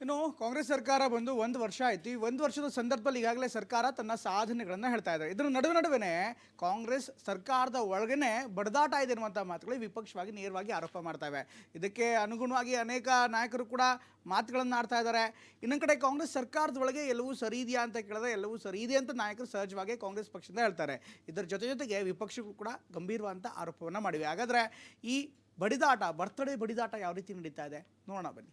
ಇನ್ನು ಕಾಂಗ್ರೆಸ್ ಸರ್ಕಾರ ಬಂದು ಒಂದು ವರ್ಷ ಆಯ್ತು. ಈ ಒಂದು ವರ್ಷದ ಸಂದರ್ಭದಲ್ಲಿ ಈಗಾಗಲೇ ಸರ್ಕಾರ ತನ್ನ ಸಾಧನೆಗಳನ್ನು ಹೇಳ್ತಾ ಇದೆ ಇದರ ನಡುವೆ ನಡುವೆ ಕಾಂಗ್ರೆಸ್ ಸರ್ಕಾರದ ಒಳಗನೆ ಬಡದಾಟ ಇದೆ ಅನ್ನುವಂಥ ಮಾತುಗಳು ವಿಪಕ್ಷವಾಗಿ ನೇರವಾಗಿ ಆರೋಪ ಮಾಡ್ತವೆ ಇದಕ್ಕೆ ಅನುಗುಣವಾಗಿ ಅನೇಕ ನಾಯಕರು ಕೂಡ ಮಾತುಗಳನ್ನು ಆಡ್ತಾ ಇದ್ದಾರೆ. ಇನ್ನೊಂದು ಕಡೆ ಕಾಂಗ್ರೆಸ್ ಸರ್ಕಾರದ ಒಳಗೆ ಎಲ್ಲವೂ ಸರಿ ಇದೆಯಾ ಅಂತ ಕೇಳಿದ್ರೆ ಎಲ್ಲವೂ ಸರಿ ಇದೆ ಅಂತ ನಾಯಕರು ಸಹಜವಾಗಿ ಕಾಂಗ್ರೆಸ್ ಪಕ್ಷದಿಂದ ಹೇಳ್ತಾರೆ. ಇದರ ಜೊತೆ ಜೊತೆಗೆ ವಿಪಕ್ಷಗಳು ಕೂಡ ಗಂಭೀರವಾದಂಥ ಆರೋಪವನ್ನು ಮಾಡಿವೆ. ಹಾಗಾದರೆ ಈ ಬಡಿದಾಟ, ಬರ್ತಡೇ ಬಡಿದಾಟ ಯಾವ ರೀತಿ ನಡೀತಾ ಇದೆ? ನೋಡೋಣ ಬನ್ನಿ.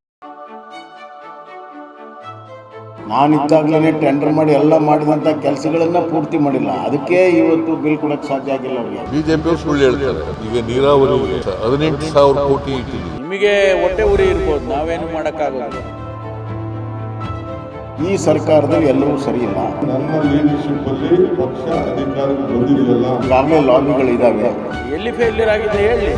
ನಾನಿದ್ದಾಗಲೇ ಟೆಂಡರ್ ಮಾಡಿ ಎಲ್ಲ ಮಾಡಿದಂಥ ಕೆಲಸಗಳನ್ನ ಪೂರ್ತಿ ಮಾಡಿಲ್ಲ. ಅದಕ್ಕೆ ಇವತ್ತು ಬಿಲ್ ಕೊಡಕ್ಕೆ ಸಾಧ್ಯ ಆಗಿಲ್ಲ ಅವರಿಗೆ. ಬಿಜೆಪಿ ಸುಳ್ಳು ಹೇಳ್ತಾರೆ. ಈಗ ನೀರಾವರಿ ಹದಿನೆಂಟು ಸಾವಿರ ಕೋಟಿ ಇಟ್ಟಿದ್ದೀವಿ. ನಿಮಗೆ ಹೊಟ್ಟೆ ಉರಿ ಇರ್ಬೋದು ನಾವೇನು ಮಾಡೋಕ್ಕಾಗಲ್ಲ ಈ ಸರ್ಕಾರದಲ್ಲಿ ಎಲ್ಲವೂ ಸರಿ ಇಲ್ಲ. ನನ್ನ ಲೀಡರ್ಶಿಪ್ ಅಲ್ಲಿ ಪಕ್ಷ ಅಧಿಕಾರಕ್ಕೆ ಬಂದಿರಲಿಲ್ಲ ಈಗಾಗಲೇ ಲಾಬಿಗಳಿದ್ದಾವೆ ಎಲ್ಲಿ ಫೇಲ್ಯೂರ್ ಆಗಿದೆ ಹೇಳಿ.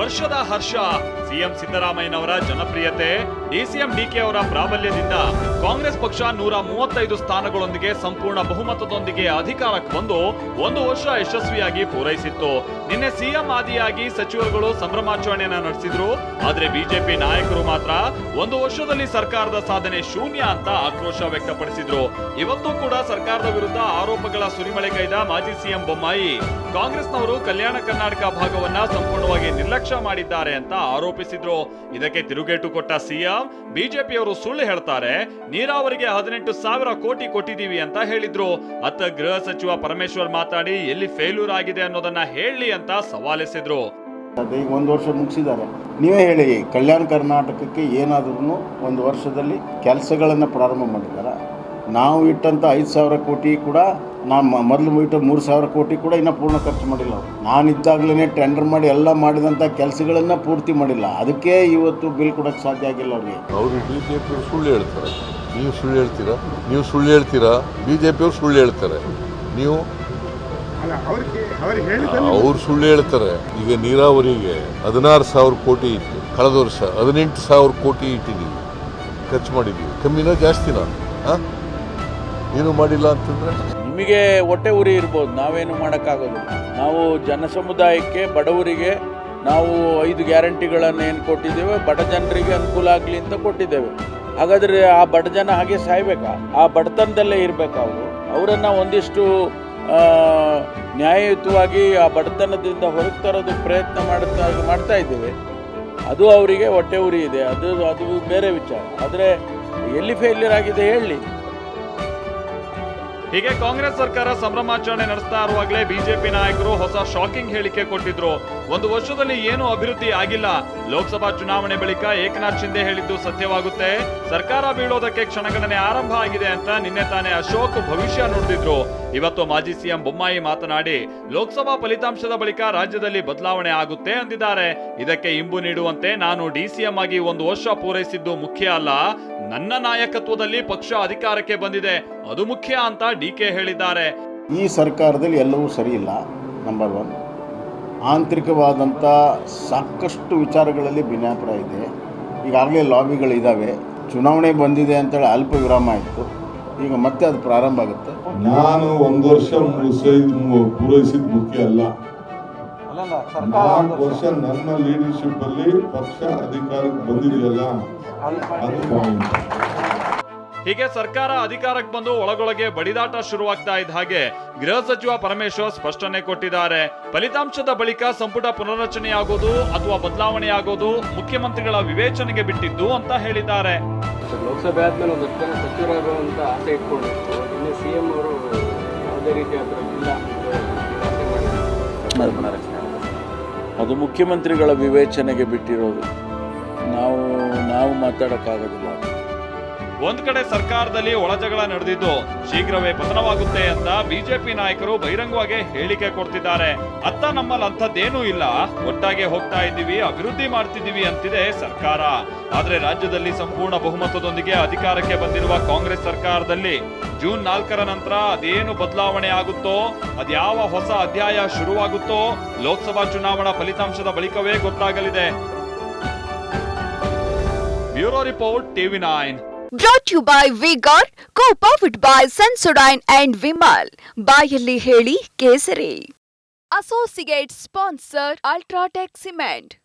ವರ್ಷದ ಹರ್ಷ. ಸಿಎಂ ಸಿದ್ದರಾಮಯ್ಯನವರ ಜನಪ್ರಿಯತೆ, ಡಿಸಿಎಂ ಡಿಕೆ ಅವರ ಪ್ರಾಬಲ್ಯದಿಂದ ಕಾಂಗ್ರೆಸ್ ಪಕ್ಷ ನೂರ ಮೂವತ್ತೈದು ಸ್ಥಾನಗಳೊಂದಿಗೆ ಸಂಪೂರ್ಣ ಬಹುಮತದೊಂದಿಗೆ ಅಧಿಕಾರಕ್ಕೆ ಬಂದು ಒಂದು ವರ್ಷ ಯಶಸ್ವಿಯಾಗಿ ಪೂರೈಸಿತ್ತು. ನಿನ್ನೆ ಸಿಎಂ ಆದಿಯಾಗಿ ಸಚಿವರುಗಳು ಸಂಭ್ರಮಾಚರಣೆಯನ್ನ ನಡೆಸಿದ್ರು. ಆದ್ರೆ ಬಿಜೆಪಿ ನಾಯಕರು ಮಾತ್ರ ಒಂದು ವರ್ಷದಲ್ಲಿ ಸರ್ಕಾರದ ಸಾಧನೆ ಶೂನ್ಯ ಅಂತ ಆಕ್ರೋಶ ವ್ಯಕ್ತಪಡಿಸಿದ್ರು. ಇವತ್ತು ಕೂಡ ಸರ್ಕಾರದ ವಿರುದ್ಧ ಆರೋಪಗಳ ಸುರಿಮಳೆಗೈದ ಮಾಜಿ ಸಿಎಂ ಬೊಮ್ಮಾಯಿ ಕಾಂಗ್ರೆಸ್ನವರು ಕಲ್ಯಾಣ ಕರ್ನಾಟಕ ಭಾಗವನ್ನ ಸಂಪೂರ್ಣವಾಗಿ ನಿರ್ಲಕ್ಷ್ಯ ಮಾಡಿದ್ದಾರೆ ಅಂತ ಆರೋಪಿಸಿದ್ರು ಇದಕ್ಕೆ ತಿರುಗೇಟು ಕೊಟ್ಟ ಸಿಎಂ, ಬಿಜೆಪಿಯವರು ಸುಳ್ಳು ಹೇಳ್ತಾರೆ. ನೀರಾವರಿಗೆ ಹದಿನೆಂಟು ಸಾವಿರ ಕೋಟಿ ಕೊಟ್ಟಿದ್ದೀವಿ ಅಂತ ಹೇಳಿದ್ರು. ಅತ್ತ ಗೃಹ ಸಚಿವ ಪರಮೇಶ್ವರ್ ಮಾತಾಡಿ, ಎಲ್ಲಿ ಫೇಲ್ಯೂರ್ ಆಗಿದೆ ಅನ್ನೋದನ್ನ ಹೇಳಿ ಅಂತ ಸವಾಲೆಸೆದ್ರು. ಈಗ ಒಂದು ವರ್ಷ ಮುಗಿಸಿದ್ದಾರೆ. ನೀವೇ ಹೇಳಿ, ಕಲ್ಯಾಣ ಕರ್ನಾಟಕಕ್ಕೆ ಏನಾದ್ರೂ ಒಂದು ವರ್ಷದಲ್ಲಿ ಕೆಲಸಗಳನ್ನು ಪ್ರಾರಂಭ ಮಾಡಿದ್ದಾರೆ? ನಾವು ಇಟ್ಟಂಥ ಐದು ಸಾವಿರ ಕೋಟಿ ಕೂಡ ನಮ್ಮ ಮೊದಲು ಇಟ್ಟ ಮೂರು ಸಾವಿರ ಕೋಟಿ ಕೂಡ ಇನ್ನೂ ಪೂರ್ಣ ಖರ್ಚು ಮಾಡಿಲ್ಲ ಅವರು. ನಾನಿದ್ದಾಗಲೇ ಟೆಂಡರ್ ಮಾಡಿ ಎಲ್ಲ ಮಾಡಿದಂಥ ಕೆಲಸಗಳನ್ನು ಪೂರ್ತಿ ಮಾಡಿಲ್ಲ. ಅದಕ್ಕೆ ಇವತ್ತು ಬಿಲ್ ಕೊಡೋಕ್ಕೆ ಸಾಧ್ಯ ಆಗಿಲ್ಲ ಅವ್ರಿಗೆ. ಅವರು ಬಿ ಜೆ ಬಿಜೆಪಿ ಸುಳ್ಳು ಹೇಳ್ತಾರೆ. ನೀವು ಸುಳ್ಳು ಹೇಳ್ತೀರಾ? ನೀವು ಸುಳ್ಳು ಹೇಳ್ತೀರಾ? ಬಿ ಜೆ ಪಿಯವರು ಸುಳ್ಳು ಹೇಳ್ತಾರೆ. ನೀವು ಅವ್ರು ಸುಳ್ಳು ಹೇಳ್ತಾರೆ. ಈಗ ನೀರಾವರಿಗೆ ಹದಿನಾರು ಸಾವಿರ ಕೋಟಿ ಇತ್ತು. ಕಳೆದ ವರ್ಷ ಹದಿನೆಂಟು ಸಾವಿರ ಕೋಟಿ ಇಟ್ಟಿದ್ದೀವಿ. ಖರ್ಚು ಮಾಡಿದ್ದೀವಿ. ಕಮ್ಮಿನ ಜಾಸ್ತಿನ ಹಾಂ ಏನು ಮಾಡಿಲ್ಲ ಅಂತಂದ್ರೆ? ನಿಮಗೆ ಹೊಟ್ಟೆ ಉರಿ ಇರ್ಬೋದು, ನಾವೇನು ಮಾಡೋಕ್ಕಾಗೋದು ನಾವು ಜನ ಸಮುದಾಯಕ್ಕೆ ಬಡವರಿಗೆ ನಾವು ಐದು ಗ್ಯಾರಂಟಿಗಳನ್ನು ಏನು ಕೊಟ್ಟಿದ್ದೇವೆ, ಬಡ ಜನರಿಗೆ ಅನುಕೂಲ ಆಗಲಿ ಅಂತ ಕೊಟ್ಟಿದ್ದೇವೆ. ಹಾಗಾದರೆ ಆ ಬಡ ಜನ ಹಾಗೆ ಸಾಯ್ಬೇಕಾ? ಆ ಬಡತನದಲ್ಲೇ ಇರಬೇಕಾ ಅವರು? ಅವರನ್ನು ಒಂದಿಷ್ಟು ನ್ಯಾಯಯುತವಾಗಿ ಆ ಬಡತನದಿಂದ ಹೊರಗೆ ತರೋದು ಪ್ರಯತ್ನ ಮಾಡ್ತಾ ಮಾಡ್ತಾ ಇದ್ದೇವೆ. ಅದು ಅವರಿಗೆ ಹೊಟ್ಟೆ ಉರಿ ಇದೆ. ಅದು ಅದು ಬೇರೆ ವಿಚಾರ. ಆದರೆ ಎಲ್ಲಿ ಫೇಲ್ಯೂರ್ ಆಗಿದೆ ಹೇಳಿ. ಹೀಗೆ ಕಾಂಗ್ರೆಸ್ ಸರ್ಕಾರ ಸಂಭ್ರಮಾಚರಣೆ ನಡೆಸ್ತಾ ಇರುವಾಗಲೇ ಬಿಜೆಪಿ ನಾಯಕರು ಹೊಸ ಶಾಕಿಂಗ್ ಹೇಳಿಕೆ ಕೊಟ್ಟಿದ್ರು. ಒಂದು ವರ್ಷದಲ್ಲಿ ಏನು ಅಭಿವೃದ್ಧಿ ಆಗಿಲ್ಲ. ಲೋಕಸಭಾ ಚುನಾವಣೆ ಬಳಿಕ ಏಕನಾಥ್ ಶಿಂದೆ ಹೇಳಿದ್ದು ಸತ್ಯವಾಗುತ್ತೆ. ಸರ್ಕಾರ ಬೀಳೋದಕ್ಕೆ ಕ್ಷಣಗಣನೆ ಆರಂಭ ಆಗಿದೆ ಅಂತ ನಿನ್ನೆ ತಾನೇ ಅಶೋಕ್ ಭವಿಷ್ಯ ನೋಡಿದ್ರು ಇವತ್ತು ಮಾಜಿ ಸಿಎಂ ಬೊಮ್ಮಾಯಿ ಮಾತನಾಡಿ, ಲೋಕಸಭಾ ಫಲಿತಾಂಶದ ಬಳಿಕ ರಾಜ್ಯದಲ್ಲಿ ಬದಲಾವಣೆ ಆಗುತ್ತೆ ಅಂದಿದ್ದಾರೆ. ಇದಕ್ಕೆ ಇಂಬು ನೀಡುವಂತೆ ನಾನು ಡಿಸಿಎಂ ಆಗಿ ಒಂದು ವರ್ಷ ಪೂರೈಸಿದ್ದು ಮುಖ್ಯ ಅಲ್ಲ. ನನ್ನ ನಾಯಕತ್ವದಲ್ಲಿ ಪಕ್ಷ ಅಧಿಕಾರಕ್ಕೆ ಬಂದಿದೆ. ಅದು ಮುಖ್ಯ ಅಂತ ಡಿ ಕೆ ಹೇಳಿದ್ದಾರೆ. ಈ ಸರ್ಕಾರದಲ್ಲಿ ಎಲ್ಲವೂ ಸರಿ ಇಲ್ಲ ನಂಬರ್ ಒನ್ ಆಂತರಿಕವಾದಂಥ ಸಾಕಷ್ಟು ವಿಚಾರಗಳಲ್ಲಿ ಭಿನ್ನಾಭಿಪ್ರಾಯ ಇದೆ. ಈಗಾಗಲೇ ಲಾಬಿಗಳಿದ್ದಾವೆ ಚುನಾವಣೆ ಬಂದಿದೆ ಅಂತೇಳಿ ಅಲ್ಪ ವಿರಾಮ ಆಯಿತು. ಈಗ ಮತ್ತೆ ಅದು ಪ್ರಾರಂಭ ಆಗುತ್ತೆ. ನಾನು ಒಂದು ವರ್ಷ ಮುಗಿಸಿದ್ ಪೂರೈಸಿದ ಮುಖ್ಯ ಅಲ್ಲ. ನಾಲ್ಕು ವರ್ಷ. ನನ್ನ ಲೀಡರ್ಶಿಪ್ ಅಲ್ಲಿ ಪಕ್ಷ ಅಧಿಕಾರಕ್ಕೆ ಬಂದಿದೆಯಲ್ಲ? ಅದು. ಹೀಗೆ ಸರ್ಕಾರ ಅಧಿಕಾರಕ್ಕೆ ಬಂದು ಒಳಗೊಳಗೆ ಬಡಿದಾಟ ಶುರುವಾಗ್ತಾ ಇದ್ದ ಹಾಗೆ ಗೃಹ ಸಚಿವ ಪರಮೇಶ್ವರ್ ಸ್ಪಷ್ಟನೆ ಕೊಟ್ಟಿದ್ದಾರೆ. ಫಲಿತಾಂಶದ ಬಳಿಕ ಸಂಪುಟ ಪುನರ್ರಚನೆಯಾಗೋದು ಅಥವಾ ಬದಲಾವಣೆಯಾಗೋದು ಮುಖ್ಯಮಂತ್ರಿಗಳ ವಿವೇಚನೆಗೆ ಬಿಟ್ಟಿದ್ದು ಅಂತ ಹೇಳಿದ್ದಾರೆ. ಲೋಕಸಭೆ ಆದ್ಮೇಲೆ ಒಂದಷ್ಟು ಜನ ಸಚಿವರಾಗುವಂತ ಆಸೆ ಇಟ್ಕೊಂಡಿತ್ತು. ಇನ್ನು ಸಿ ಎಂ ಅವರು ಯಾವುದೇ ರೀತಿ ಅದು ಮುಖ್ಯಮಂತ್ರಿಗಳ ವಿವೇಚನೆಗೆ ಬಿಟ್ಟಿರೋದು. ನಾವು ನಾವು ಮಾತಾಡೋಕ್ಕಾಗೋದಿಲ್ಲ. ಒಂದ್ ಕಡೆ ಸರ್ಕಾರದಲ್ಲಿ ಒಳಜಗಳ ನಡೆದಿದ್ದು ಶೀಘ್ರವೇ ಪತನವಾಗುತ್ತೆ ಅಂತ ಬಿಜೆಪಿ ನಾಯಕರು ಬಹಿರಂಗವಾಗಿ ಹೇಳಿಕೆ ಕೊಡ್ತಿದ್ದಾರೆ. ಅತ್ತ ನಮ್ಮಲ್ಲಿ ಅಂಥದ್ದೇನೂ ಇಲ್ಲ. ಒಟ್ಟಾಗೆ ಹೋಗ್ತಾ ಇದ್ದೀವಿ, ಅಭಿವೃದ್ಧಿ ಮಾಡ್ತಿದ್ದೀವಿ ಅಂತಿದೆ ಸರ್ಕಾರ. ಆದ್ರೆ ರಾಜ್ಯದಲ್ಲಿ ಸಂಪೂರ್ಣ ಬಹುಮತದೊಂದಿಗೆ ಅಧಿಕಾರಕ್ಕೆ ಬಂದಿರುವ ಕಾಂಗ್ರೆಸ್ ಸರ್ಕಾರದಲ್ಲಿ ಜೂನ್ ನಾಲ್ಕರ ನಂತರ ಅದೇನು ಬದಲಾವಣೆ ಆಗುತ್ತೋ, ಅದ್ಯಾವ ಹೊಸ ಅಧ್ಯಾಯ ಶುರುವಾಗುತ್ತೋ ಲೋಕಸಭಾ ಚುನಾವಣಾ ಫಲಿತಾಂಶದ ಬಳಿಕವೇ ಗೊತ್ತಾಗಲಿದೆ. Bureau report, TV nine. Brought you by V Guard co powered by Sensodyne and Vimal ಬಾಯಲ್ಲಿ ಹೇಳಿ ಕೇಸರಿ. Associate sponsor UltraTech cement